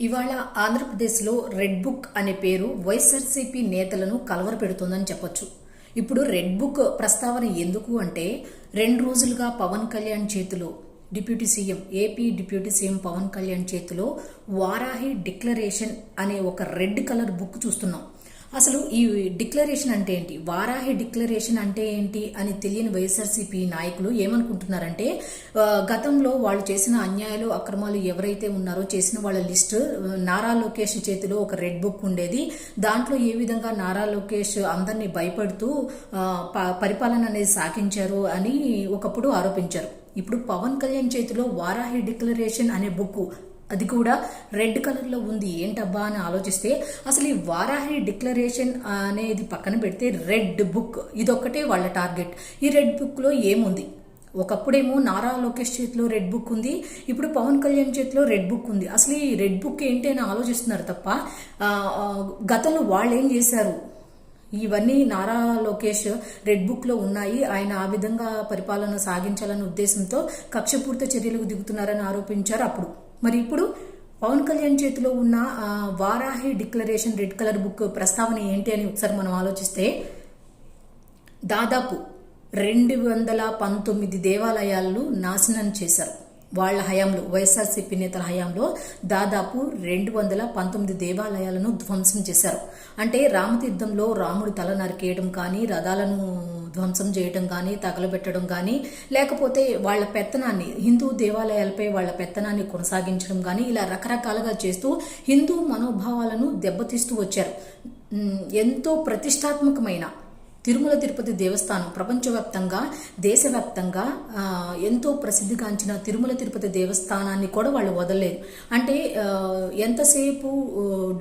ఇవాళ ఆంధ్రప్రదేశ్లో red book అనే పేరు వైఎస్ఆర్సీపీ నేతలను కలవరపెడుతోందని చెప్పొచ్చు. ఇప్పుడు రెడ్ బుక్ ప్రస్తావన ఎందుకు అంటే రెండు రోజులుగా పవన్ కళ్యాణ్ చేతిలో deputy CM AP deputy CM Pawan Kalyan చేతిలో వారాహి డిక్లరేషన్ అనే ఒక రెడ్ కలర్ బుక్ చూస్తున్నాం. అసలు ఈ డిక్లరేషన్ అంటే ఏంటి? వారాహి డిక్లరేషన్ అంటే ఏంటి అని తెలియని వైఎస్ఆర్సీపీ నాయకులు ఏమనుకుంటున్నారంటే గతంలో వాళ్ళు చేసిన అన్యాయాలు అక్రమాలు ఎవరైతే ఉన్నారో చేసిన వాళ్ళ లిస్ట్ నారా లోకేష్ చేతిలో ఒక రెడ్ బుక్ ఉండేది. దాంట్లో ఏ విధంగా నారా లోకేష్ అందరినీ భయపడుతూ ప- పరిపాలన అనేది సాగించారు అని ఒకప్పుడు ఆరోపించారు. ఇప్పుడు పవన్ కళ్యాణ్ చేతిలో వారాహి డిక్లరేషన్ అనే బుక్ అది కూడా రెడ్ కలర్లో ఉంది. ఏంటబ్బా అని ఆలోచిస్తే అసలు ఈ వారాహి డిక్లరేషన్ అనేది పక్కన పెడితే రెడ్ బుక్ ఇదొక్కటే వాళ్ళ టార్గెట్. ఈ రెడ్ బుక్లో ఏముంది? ఒకప్పుడేమో నారా లోకేష్ చేతిలో రెడ్ బుక్ ఉంది ఇప్పుడు పవన్ కళ్యాణ్ చేతిలో రెడ్ బుక్ ఉంది. అసలు ఈ రెడ్ బుక్ ఏంటి అని ఆలోచిస్తున్నారు తప్ప గతంలో వాళ్ళు ఏం చేశారు? ఇవన్నీ నారా లోకేష్ రెడ్ బుక్లో ఉన్నాయి. ఆయన ఆ విధంగా పరిపాలన సాగించాలనే ఉద్దేశంతో కక్షపూర్త చర్యలకు దిగుతున్నారని ఆరోపించారు అప్పుడు. మరి ఇప్పుడు పవన్ కళ్యాణ్ చేతిలో ఉన్న Varahi declaration red colour book ప్రస్తావన ఏంటి అని ఒకసారి మనం ఆలోచిస్తే దాదాపు రెండు వందల పంతొమ్మిది దేవాలయాలను నాశనం చేశారు. వాళ్ళ హయాంలో వైఎస్ఆర్సీపీ నేతల హయాంలో దాదాపు రెండు వందల పంతొమ్మిది దేవాలయాలను ధ్వంసం చేశారు. అంటే రామతీర్థంలో రాముడు తల నరికేయడం కానీ రథాలను ధ్వంసం చేయడం కానీ తగలబెట్టడం కానీ లేకపోతే వాళ్ళ పెత్తనాన్ని హిందూ దేవాలయాలపై వాళ్ళ పెత్తనాన్ని కొనసాగించడం కానీ ఇలా రకరకాలుగా చేస్తూ హిందూ మనోభావాలను దెబ్బతీస్తూ వచ్చారు. ఎంతో ప్రతిష్టాత్మకమైన తిరుమల తిరుపతి దేవస్థానం ప్రపంచవ్యాప్తంగా దేశవ్యాప్తంగా ఎంతో ప్రసిద్ధిగాంచిన తిరుమల తిరుపతి దేవస్థానాన్ని కూడా వాళ్ళు వదలలేదు అంటే ఎంతసేపు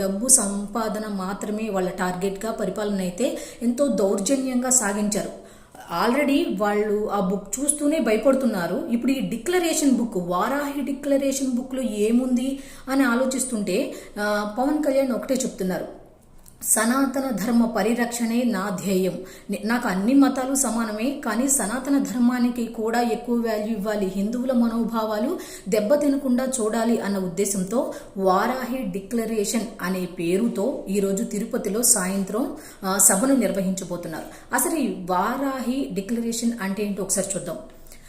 డబ్బు సంపాదన మాత్రమే వాళ్ళ టార్గెట్గా పరిపాలన అయితే ఎంతో దౌర్జన్యంగా సాగించారు. ఆల్రెడీ వాళ్ళు ఆ బుక్ చూస్తూనే భయపడుతున్నారు. ఇప్పుడు ఈ డిక్లరేషన్ బుక్ వారాహి డిక్లరేషన్ బుక్లో ఏముంది అని ఆలోచిస్తుంటే పవన్ కళ్యాణ్ ఒకటే చెప్తున్నారు. సనాతన ధర్మ పరిరక్షణే నా ధ్యేయం. నాకు అన్ని మతాలు సమానమే కానీ సనాతన ధర్మానికి కూడా ఎక్కువ వాల్యూ ఇవ్వాలి. హిందువుల మనోభావాలు దెబ్బతినకుండా చూడాలి అన్న ఉద్దేశంతో వారాహి డిక్లరేషన్ అనే పేరుతో ఈరోజు తిరుపతిలో సాయంత్రం సభను నిర్వహించబోతున్నారు. అసలు ఈ వారాహి డిక్లరేషన్ అంటే ఏంటో ఒకసారి చూద్దాం.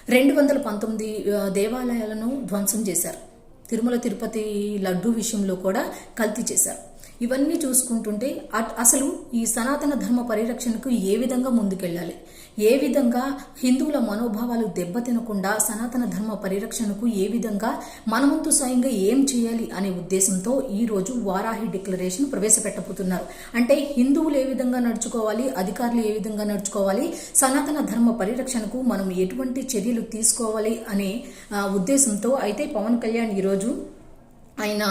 రెండు వందల పంతొమ్మిది దేవాలయాలను ధ్వంసం చేశారు. తిరుమల తిరుపతి లడ్డు విషయంలో కూడా కల్తీ చేశారు. ఇవన్నీ చూసుకుంటుంటే అట్- అసలు ఈ సనాతన ధర్మ పరిరక్షణకు ఏ విధంగా ముందుకెళ్ళాలి? ఏ విధంగా హిందువుల మనోభావాలు దెబ్బతినకుండా సనాతన ధర్మ పరిరక్షణకు ఏ విధంగా మనవంతు స్వయంగా ఏం చేయాలి అనే ఉద్దేశంతో ఈ రోజు వారాహి డిక్లరేషన్ ప్రవేశపెట్టబోతున్నారు. అంటే హిందువులు ఏ విధంగా నడుచుకోవాలి అధికారులు ఏ విధంగా నడుచుకోవాలి సనాతన ధర్మ పరిరక్షణకు మనం ఎటువంటి చర్యలు తీసుకోవాలి అనే ఉద్దేశంతో అయితే పవన్ కళ్యాణ్ ఈరోజు ఆయన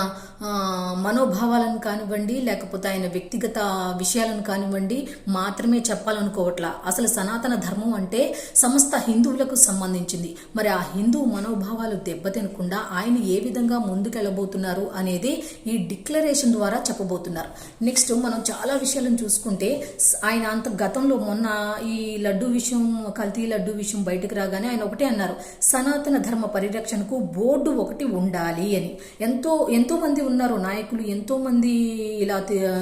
మనోభావాలను కానివ్వండి లేకపోతే ఆయన వ్యక్తిగత విషయాలను కానివ్వండి మాత్రమే చెప్పాలనుకోవట్లా. అసలు సనాతన ధర్మం అంటే సమస్త హిందువులకు సంబంధించింది. మరి ఆ హిందూ మనోభావాలు దెబ్బతినకుండా ఆయన ఏ విధంగా ముందుకెళ్ళబోతున్నారు అనేది ఈ డిక్లరేషన్ ద్వారా చెప్పబోతున్నారు. నెక్స్ట్ మనం చాలా విషయాలను చూసుకుంటే ఆయన అంత గతంలో మొన్న ఈ లడ్డు విషయం కల్తీ లడ్డు విషయం బయటకు రాగానే ఆయన ఒకటే అన్నారు సనాతన ధర్మ పరిరక్షణకు బోర్డు ఒకటి ఉండాలి అని. ఎంతో ఎంతో ఎంతోమంది ఉన్నారు నాయకులు ఎంతోమంది ఇలా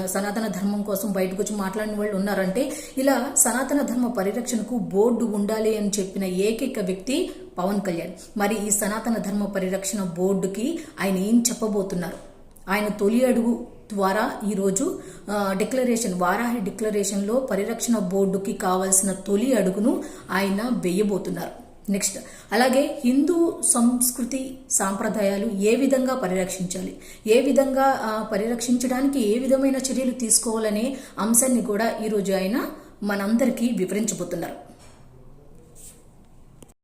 సనాతన ధర్మం కోసం బయటకు వచ్చి మాట్లాడిన వాళ్ళు ఉన్నారంటే ఇలా సనాతన ధర్మ పరిరక్షణకు బోర్డు ఉండాలి అని చెప్పిన ఏకైక వ్యక్తి పవన్ కళ్యాణ్. మరి ఈ సనాతన ధర్మ పరిరక్షణ బోర్డుకి ఆయన ఏం చెప్పబోతున్నారు? ఆయన తొలి అడుగు ద్వారా ఈరోజు డిక్లరేషన్ వారాహి డిక్లరేషన్లో పరిరక్షణ బోర్డుకి కావాల్సిన తొలి అడుగును ఆయన వేయబోతున్నారు. నెక్స్ట్ అలాగే హిందూ సంస్కృతి సాంప్రదాయాలు ఏ విధంగా పరిరక్షించాలి? ఏ విధంగా పరిరక్షించడానికి ఏ విధమైన చర్యలు తీసుకోవాలనే అంశాన్ని కూడా ఈరోజు ఆయన మనందరికీ వివరించబోతున్నారు.